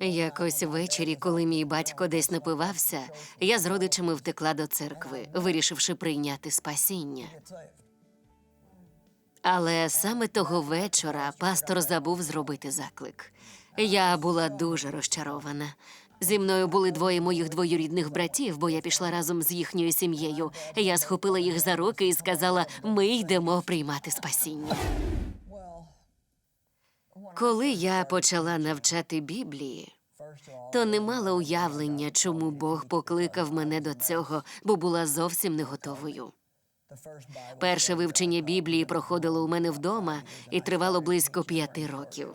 Якось ввечері, коли мій батько десь напивався, я з родичами втекла до церкви, вирішивши прийняти спасіння. Але саме того вечора пастор забув зробити заклик. Я була дуже розчарована. Зі мною були двоє моїх двоюрідних братів, бо я пішла разом з їхньою сім'єю. Я схопила їх за руки і сказала: ми йдемо приймати спасіння. Коли я почала навчати Біблії, то не мала уявлення, чому Бог покликав мене до цього, бо була зовсім не готовою. Перше вивчення Біблії проходило у мене вдома і тривало близько п'яти років.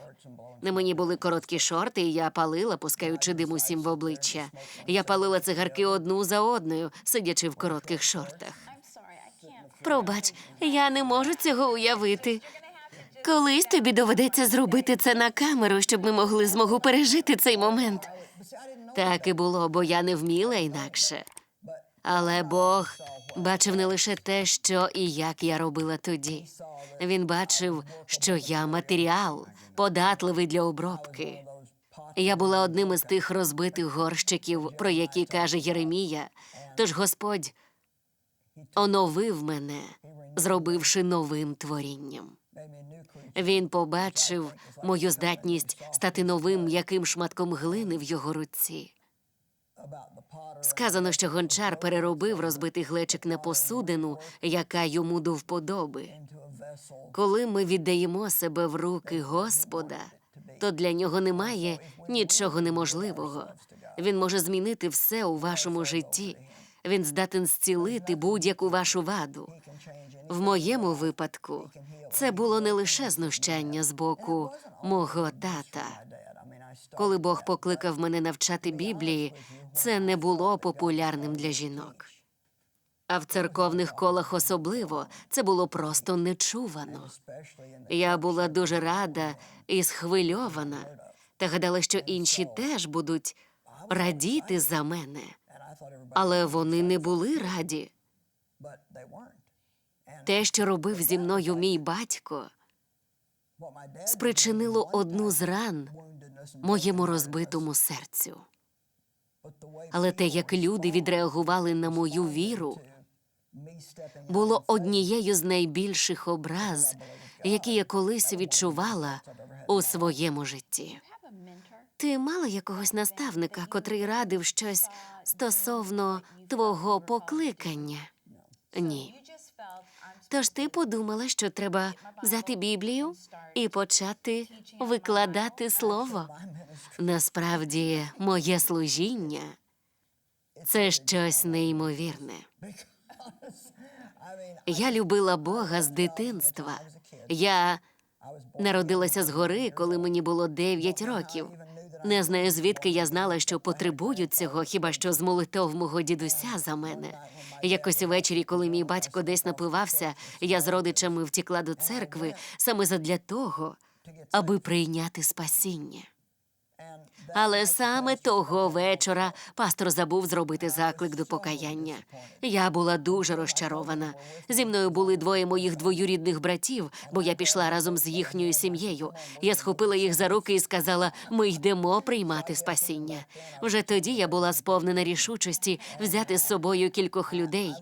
На мені були короткі шорти, і я палила, пускаючи дим усім в обличчя. Я палила цигарки одну за одною, сидячи в коротких шортах. Пробач, я не можу цього уявити. Колись тобі доведеться зробити це на камеру, щоб ми могли змогу пережити цей момент. Так і було, бо я не вміла інакше. Але Бог бачив не лише те, що і як я робила тоді. Він бачив, що я матеріал, податливий для обробки. Я була одним із тих розбитих горщиків, про які каже Єремія. Тож Господь оновив мене, зробивши новим творінням. Він побачив мою здатність стати новим м'яким шматком глини в його руці. Сказано, що гончар переробив розбитий глечик на посудину, яка йому до вподоби. Коли ми віддаємо себе в руки Господа, то для нього немає нічого неможливого. Він може змінити все у вашому житті. Він здатен зцілити будь-яку вашу ваду. В моєму випадку це було не лише знущання з боку мого тата. Коли Бог покликав мене навчати Біблії, це не було популярним для жінок. А в церковних колах особливо це було просто нечувано. Я була дуже рада і схвильована, та гадала, що інші теж будуть радіти за мене. Але вони не були раді. Те, що робив зі мною мій батько, спричинило одну з ран моєму розбитому серцю. Але те, як люди відреагували на мою віру, було однією з найбільших образ, які я колись відчувала у своєму житті. Ти мала якогось наставника, котрий радив щось стосовно твого покликання? Ні. Тож ти подумала, що треба взяти Біблію і почати викладати слово. Насправді, моє служіння це щось неймовірне. Я любила Бога з дитинства. Я народилася згори, коли мені було 9 років. Не знаю, звідки я знала, що потребую цього, хіба що з молитов мого дідуся за мене. Якось увечері, коли мій батько десь напивався, я з родичами втікла до церкви саме задля того, аби прийняти спасіння. Але саме того вечора пастор забув зробити заклик до покаяння. Я була дуже розчарована. Зі мною були двоє моїх двоюрідних братів, бо я пішла разом з їхньою сім'єю. Я схопила їх за руки і сказала: ми йдемо приймати спасіння. Вже тоді я була сповнена рішучості взяти з собою кількох людей.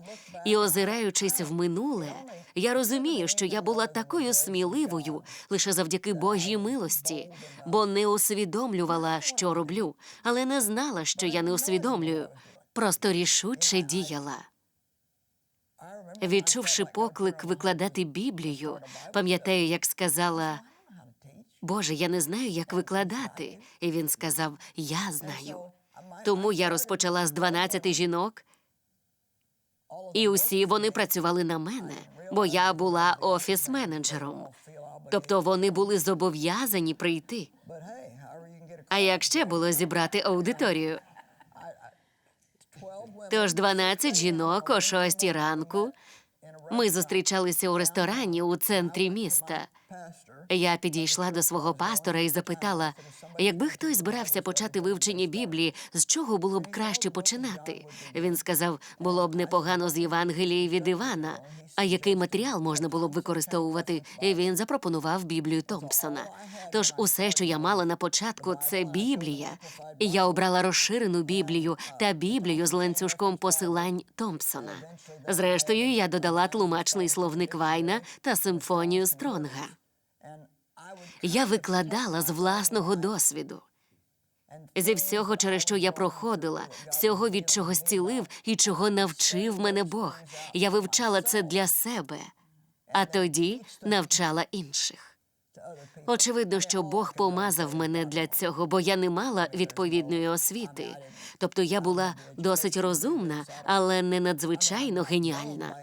І, озираючись в минуле, я розумію, що я була такою сміливою лише завдяки Божій милості, бо не усвідомлювала, що роблю, але не знала, що я не усвідомлюю. Просто рішуче діяла. Відчувши поклик викладати Біблію, пам'ятаю, як сказала. Боже, я не знаю, як викладати. І він сказав: Я знаю. Тому я розпочала з 12 жінок, і усі вони працювали на мене, бо я була офіс-менеджером. Тобто вони були зобов'язані прийти. А як ще було зібрати аудиторію? Тож 12 жінок о 6 ранку ми зустрічалися у ресторані у центрі міста. Я підійшла до свого пастора і запитала, якби хтось збирався почати вивчення Біблії, з чого було б краще починати. Він сказав, було б непогано з Євангелії від Івана. А який матеріал можна було б використовувати? І він запропонував Біблію Томпсона. Тож усе, що я мала на початку, це Біблія. І я обрала розширену Біблію та Біблію з ланцюжком посилань Томпсона. Зрештою, я додала тлумачний словник Вайна та симфонію Стронга. Я викладала з власного досвіду. Зі всього, через що я проходила, всього, від чого зцілив і чого навчив мене Бог. Я вивчала це для себе, а тоді навчала інших. Очевидно, що Бог помазав мене для цього, бо я не мала відповідної освіти. Тобто я була досить розумна, але не надзвичайно геніальна.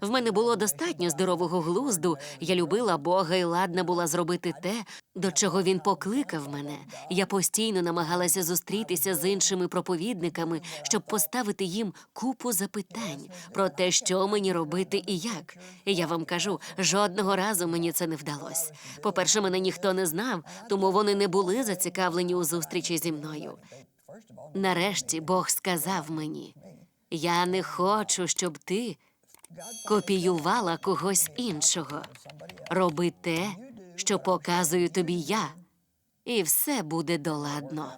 В мене було достатньо здорового глузду. Я любила Бога і ладна була зробити те, до чого він покликав мене. Я постійно намагалася зустрітися з іншими проповідниками, щоб поставити їм купу запитань про те, що мені робити і як. І я вам кажу, жодного разу мені це не вдалося. По-перше, мене ніхто не знав, тому вони не були зацікавлені у зустрічі зі мною. Нарешті Бог сказав мені: я не хочу, щоб ти копіювала когось іншого. Роби те, що показую тобі я, і все буде доладно.